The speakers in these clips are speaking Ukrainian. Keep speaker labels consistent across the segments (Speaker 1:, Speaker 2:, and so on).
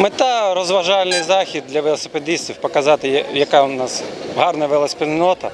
Speaker 1: Мета розважальний захід для велосипедистів, показати, яка у нас гарна велоспільнота,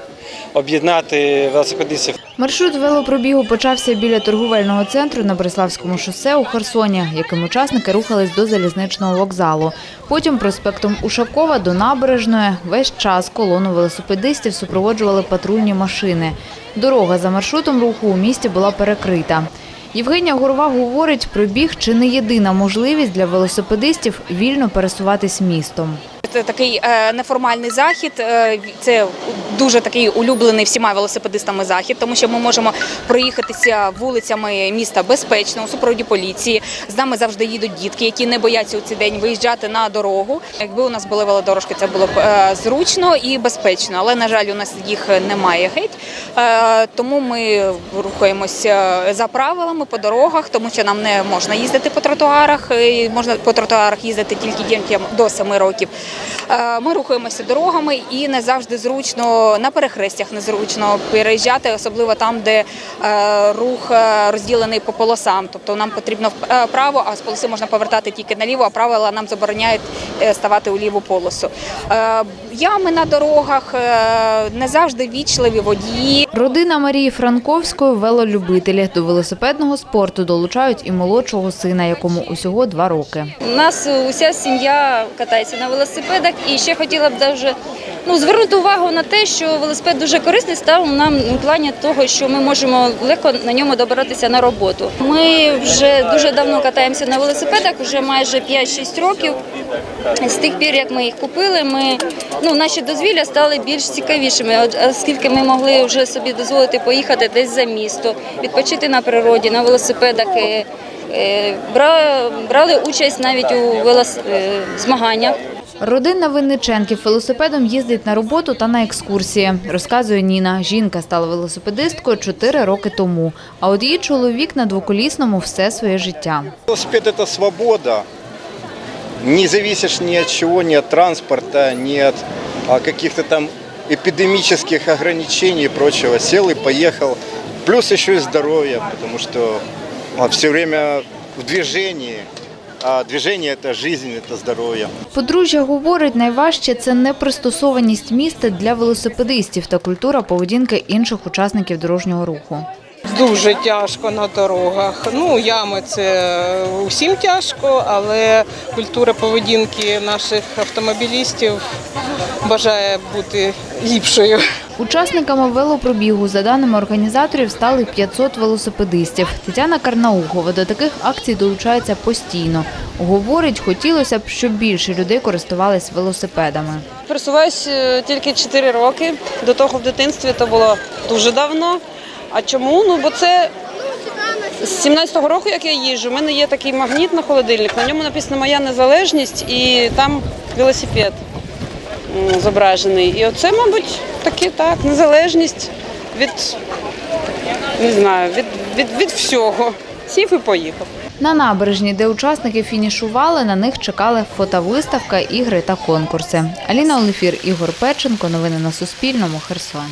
Speaker 1: об'єднати велосипедистів.
Speaker 2: Маршрут велопробігу почався біля торговельного центру на Бориславському шосе у Херсоні, яким учасники рухались до залізничного вокзалу. Потім проспектом Ушакова до набережної. Весь час колону велосипедистів супроводжували патрульні машини. Дорога за маршрутом руху у місті була перекрита. Євгенія Горова говорить, пробіг чи не єдина можливість для велосипедистів вільно пересуватись містом.
Speaker 3: Це такий е, неформальний захід. е, Це дуже такий улюблений всіма велосипедистами захід, тому що ми можемо проїхатися вулицями міста безпечно у супроводі поліції. З нами завжди їдуть дітки, які не бояться у цей день виїжджати на дорогу. Якби у нас були велодорожки, це було б е, зручно і безпечно. Але на жаль, у нас їх немає геть. Е, Тому ми рухаємося за правилами по дорогах, тому що нам не можна їздити по тротуарах. Можна по тротуарах їздити тільки дітям до 7 років. Е, Ми рухаємося дорогами і не завжди зручно на перехрестях незручно переїжджати, особливо там, де е, рух е, розділений по полосам. Тобто нам потрібно вправо, а з полоси можна повертати тільки наліво, а правила нам забороняють ставати у ліву полосу. Ями на дорогах не завжди вічливі водії.
Speaker 2: Родина Марії Франковської велолюбителі. До велосипедного спорту долучають і молодшого сина, якому усього два роки.
Speaker 4: У нас уся сім'я катається на велосипедах, і ще хотіла б даже ну, звернути увагу на те, що велосипед дуже корисний став нам у плані того, що ми можемо легко на ньому добиратися на роботу. Ми вже дуже давно катаємося на велосипедах, вже майже 5-6 років. З тих пір, як ми їх купили, ми ну наші дозвілля стали більш цікавішими, оскільки ми могли вже собі дозволити поїхати десь за місто, відпочити на природі, на велосипедах. е, е, бра- Брали участь навіть у велозмаганнях.
Speaker 2: Родина Винниченків велосипедом їздить на роботу та на екскурсії, розказує Ніна. Жінка стала велосипедисткою чотири роки тому. А от її чоловік на двоколісному все своє життя.
Speaker 5: Велосипед – это свобода. Не ни от чего, ни от транспорта, ни от а, каких-то там эпидемических ограничений и прочего. Сел и поехал. Плюс еще и здоровье, потому что все время в движении. А движение – це життя, це здоров'я.
Speaker 2: Подружжя говорить, найважче це непристосованість міста для велосипедистів та культура поведінки інших учасників дорожнього руху.
Speaker 6: Дуже тяжко на дорогах. Ну, ями це усім тяжко, але культура поведінки наших автомобілістів бажає бути ліпшою.
Speaker 2: Учасниками велопробігу, за даними організаторів, стали 500 велосипедистів. Тетяна Карнаухова до таких акцій долучається постійно. Говорить, хотілося б, щоб більше людей користувались велосипедами.
Speaker 7: Пересуваюсь е, тільки 4 роки. До того в дитинстві то було дуже давно. А чому? Ну бо це з 17-го року, як я їжджу, у мене є такий магніт на холодильник. На ньому написано Моя незалежність і там велосипед зображений. І оце, мабуть, таки так, незалежність від не знаю, від, від, від всього. Сів і поїхав.
Speaker 2: На набережні, де учасники фінішували, на них чекали фотовиставка, ігри та конкурси. Аліна Олефір, Ігор Печенко. Новини на Суспільному. Херсон.